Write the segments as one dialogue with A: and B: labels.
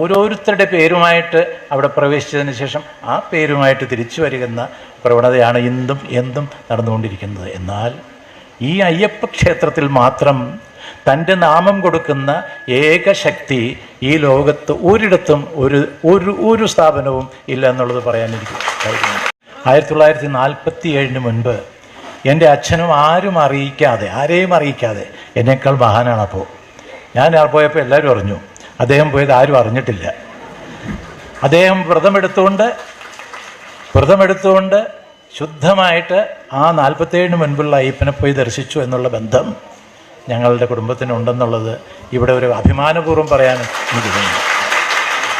A: ഓരോരുത്തരുടെ പേരുമായിട്ട് അവിടെ പ്രവേശിച്ചതിന് ശേഷം ആ പേരുമായിട്ട് തിരിച്ചു വരുന്ന പ്രവണതയാണ് ഇന്നും എന്തും നടന്നുകൊണ്ടിരിക്കുന്നത്. എന്നാൽ ഈ അയ്യപ്പ ക്ഷേത്രത്തിൽ മാത്രം തന്റെ നാമം കൊടുക്കുന്ന ഏക ശക്തി ഈ ലോകത്ത് ഒരിടത്തും ഒരു ഒരു ഒരു സ്ഥാപനവും ഇല്ല എന്നുള്ളത് കഴിയുന്നു ആയിരത്തി തൊള്ളായിരത്തി നാൽപ്പത്തി ഏഴിന് മുൻപ് എന്റെ അച്ഛനും ആരും അറിയിക്കാതെ ആരെയും അറിയിക്കാതെ എന്നേക്കാൾ മഹാനാണ് അപ്പോൾ ഞാൻ പോയപ്പോൾ എല്ലാവരും അറിഞ്ഞു. അദ്ദേഹം പോയത് ആരും അറിഞ്ഞിട്ടില്ല. അദ്ദേഹം വ്രതമെടുത്തുകൊണ്ട് വ്രതമെടുത്തുകൊണ്ട് ശുദ്ധമായിട്ട് ആ നാൽപ്പത്തേഴിന് മുൻപുള്ള അയ്യപ്പനെ പോയി ദർശിച്ചു എന്നുള്ള ബന്ധം ഞങ്ങളുടെ കുടുംബത്തിനുണ്ടെന്നുള്ളത് ഇവിടെ ഒരു അഭിമാനപൂർവം പറയാൻ എനിക്ക് തോന്നുന്നു.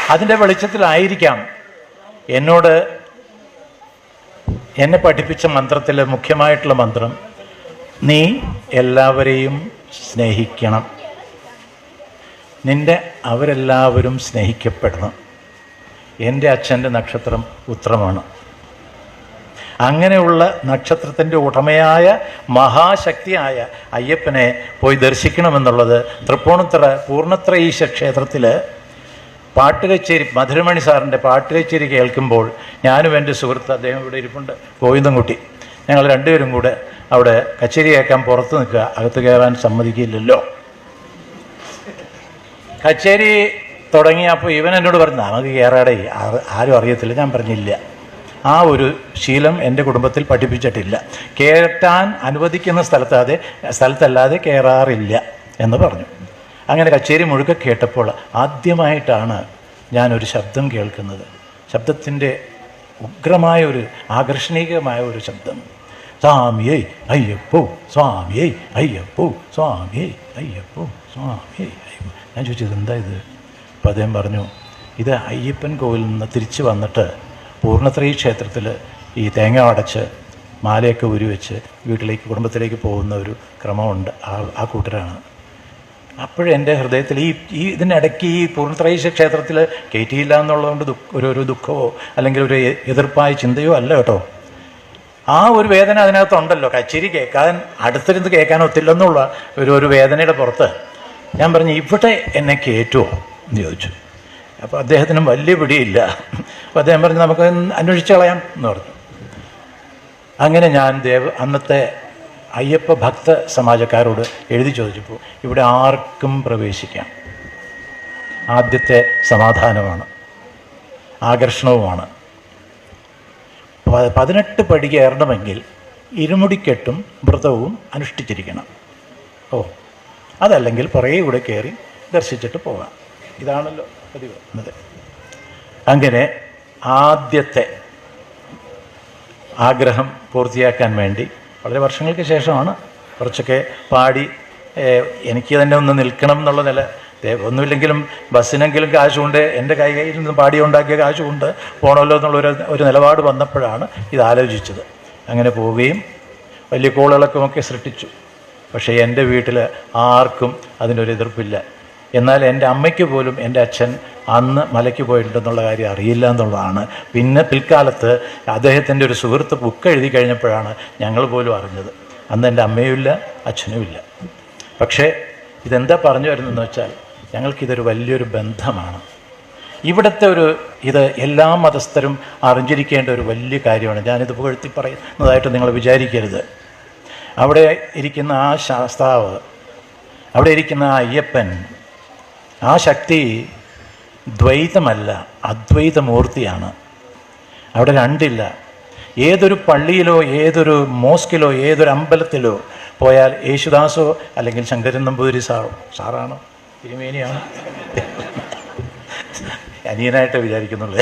A: അതിന്റെ വെളിച്ചത്തിലായിരിക്കാം എന്നോട് എന്നെ പഠിപ്പിച്ച മന്ത്രത്തിലെ മുഖ്യമായിട്ടുള്ള മന്ത്രം നീ എല്ലാവരെയും സ്നേഹിക്കണം. നിന്റെ അവരെല്ലാവരും സ്നേഹിക്കപ്പെടണം. എന്റെ അച്ഛന്റെ നക്ഷത്രം ഉത്രമാണ്. അങ്ങനെയുള്ള നക്ഷത്രത്തിന്റെ ഉടമയായ മഹാശക്തിയായ അയ്യപ്പനെ പോയി ദർശിക്കണമെന്നുള്ളത് തൃപ്പൂണിത്തറ പൂർണത്ര ഈശ ക്ഷേത്രത്തിൽ പാട്ടുകച്ചേരി മധുരമണി സാറിന്റെ പാട്ടുകച്ചേരി കേൾക്കുമ്പോൾ ഞാനും എന്റെ സുഹൃത്ത് അദ്ദേഹം ഇവിടെ ഇരിപ്പുണ്ട് ഗോവിന്ദൻകുട്ടി. ഞങ്ങൾ രണ്ടുപേരും കൂടെ അവിടെ കച്ചേരി കേൾക്കാൻ പുറത്ത് നിൽക്കുക അകത്ത് കയറാൻ സമ്മതിക്കില്ലല്ലോ. കച്ചേരി തുടങ്ങിയപ്പോൾ ഇവൻ എന്നോട് പറഞ്ഞു നമുക്ക് കയറാടേ ആരും അറിയത്തില്ല. ഞാൻ പറഞ്ഞില്ല. ആ ഒരു ശീലം എന്റെ കുടുംബത്തിൽ പഠിപ്പിച്ചിട്ടില്ല. കയറ്റാൻ അനുവദിക്കുന്ന സ്ഥലത്താതെ സ്ഥലത്തല്ലാതെ കയറാറില്ല എന്ന് പറഞ്ഞു. അങ്ങനെ കച്ചേരി മുഴുക്ക കേട്ടപ്പോൾ ആദ്യമായിട്ടാണ് ഞാനൊരു ശബ്ദം കേൾക്കുന്നത്. ശബ്ദത്തിന്റെ ഉഗ്രമായ ഒരു ആകർഷണീയമായ ഒരു ശബ്ദം. സ്വാമിയേ അയ്യപ്പോ സ്വാമിയേ അയ്യപ്പോ സ്വാമിയേ അയ്യപ്പോ സ്വാമിയേ അയ്യപ്പോ. ഞാൻ ചോദിച്ചത് എന്താ ഇത്? അപ്പോൾ അദ്ദേഹം പറഞ്ഞു ഇത് അയ്യപ്പൻ കോവിലിൽ നിന്ന് തിരിച്ച് വന്നിട്ട് പൂർണത്രയി ക്ഷേത്രത്തിൽ ഈ തേങ്ങ അടച്ച് മാലയൊക്കെ ഉരുവെച്ച് വീട്ടിലേക്ക് കുടുംബത്തിലേക്ക് പോകുന്ന ഒരു ക്രമമുണ്ട് ആ ആ കൂട്ടരാണ്. അപ്പോഴെന്റെ ഹൃദയത്തിൽ ഈ ഈ ഇതിനിടയ്ക്ക് ഈ പൂർണത്രയീശ ക്ഷേത്രത്തിൽ കയറ്റിയില്ല എന്നുള്ളതുകൊണ്ട് ദുഃഖ ഒരു ഒരു ദുഃഖമോ അല്ലെങ്കിൽ ഒരു എതിർപ്പായ ചിന്തയോ അല്ല കേട്ടോ. ആ ഒരു വേദന അതിനകത്തുണ്ടല്ലോ. കച്ചേരി കേൾക്കാൻ അടുത്തിരുന്ന് കേൾക്കാൻ ഒത്തില്ലെന്നുള്ള ഒരു ഒരു വേദനയുടെ പുറത്ത് ഞാൻ പറഞ്ഞു ഇവിടെ എന്നെ കയറ്റുമോ എന്ന് ചോദിച്ചു. അപ്പോൾ അദ്ദേഹത്തിനും വലിയ പിടിയില്ല. അപ്പോൾ അദ്ദേഹം പറഞ്ഞു നമുക്ക് അന്വേഷിച്ച് കളയാം എന്ന് പറഞ്ഞു. അങ്ങനെ ഞാൻ ദേവ അന്നത്തെ അയ്യപ്പ ഭക്ത സമാജക്കാരോട് എഴുതി ചോദിച്ചപ്പോൾ ഇവിടെ ആർക്കും പ്രവേശിക്കാം. ആദ്യത്തെ സമാധാനമാണ്. ആകർഷണവുമാണ്. പതിനെട്ട് പടി കയറണമെങ്കിൽ ഇരുമുടിക്കെട്ടും വ്രതവും അനുഷ്ഠിച്ചിരിക്കണം. ഓ അതല്ലെങ്കിൽ പുറകെ കൂടെ കയറി ദർശിച്ചിട്ട് പോകാം. ഇതാണല്ലോ പതിവ് അങ്ങനെ ആദ്യത്തെ ആഗ്രഹം പൂർത്തിയാക്കാൻ വേണ്ടി വളരെ വർഷങ്ങൾക്ക് ശേഷമാണ് കുറച്ചൊക്കെ പാടി എനിക്ക് തന്നെ ഒന്ന് നിൽക്കണം എന്നുള്ള നില ഒന്നുമില്ലെങ്കിലും ബസ്സിനെങ്കിലും കാശുണ്ട്. എന്റെ കൈ കയ്യിൽ നിന്ന് പാടി ഉണ്ടാക്കിയ കാശുണ്ട്. പോകണമല്ലോ എന്നുള്ള ഒരു ഒരു നിലപാട് വന്നപ്പോഴാണ് ഇത് ആലോചിച്ചത്. അങ്ങനെ പോവുകയും വലിയ കോളിളക്കമൊക്കെ സൃഷ്ടിച്ചു. പക്ഷേ എന്റെ വീട്ടിൽ ആർക്കും അതിനൊരു എതിർപ്പില്ല. എന്നാൽ എന്റെ അമ്മയ്ക്ക് പോലും എന്റെ അച്ഛൻ അന്ന് മലയ്ക്ക് പോയിട്ടുണ്ടെന്നുള്ള കാര്യം അറിയില്ല എന്നുള്ളതാണ്. പിന്നെ പിൽക്കാലത്ത് അദ്ദേഹത്തിന്റെ ഒരു സുഹൃത്ത് ബുക്ക് എഴുതി കഴിഞ്ഞപ്പോഴാണ് ഞങ്ങൾ പോലും അറിഞ്ഞത്. അന്ന് എന്റെ അമ്മയുമില്ല അച്ഛനുമില്ല. പക്ഷേ ഇതെന്താ പറഞ്ഞു വരുന്നതെന്ന് വെച്ചാൽ ഞങ്ങൾക്കിതൊരു വലിയൊരു ബന്ധമാണ്. ഇവിടുത്തെ ഒരു ഇത് എല്ലാ മതസ്ഥരും അറിഞ്ഞിരിക്കേണ്ട ഒരു വലിയ കാര്യമാണ്. ഞാനിത് പുകഴ്ത്തി പറയുന്നതായിട്ട് നിങ്ങൾ വിചാരിക്കരുത്. അവിടെ ഇരിക്കുന്ന ആ ശാസ്താവ് അവിടെ ഇരിക്കുന്ന ആ അയ്യപ്പൻ ആ ശക്തി ദ്വൈതമല്ല അദ്വൈതമൂർത്തിയാണ്. അവിടെ രണ്ടില്ല. ഏതൊരു പള്ളിയിലോ ഏതൊരു മോസ്കിലോ ഏതൊരു അമ്പലത്തിലോ പോയാൽ യേശുദാസോ അല്ലെങ്കിൽ ശങ്കരൻ നമ്പൂതിരി സാറോ സാറാണോ? തിരുമേനിയാണോ അനിയനായിട്ട് വിചാരിക്കുന്നുള്ളൂ.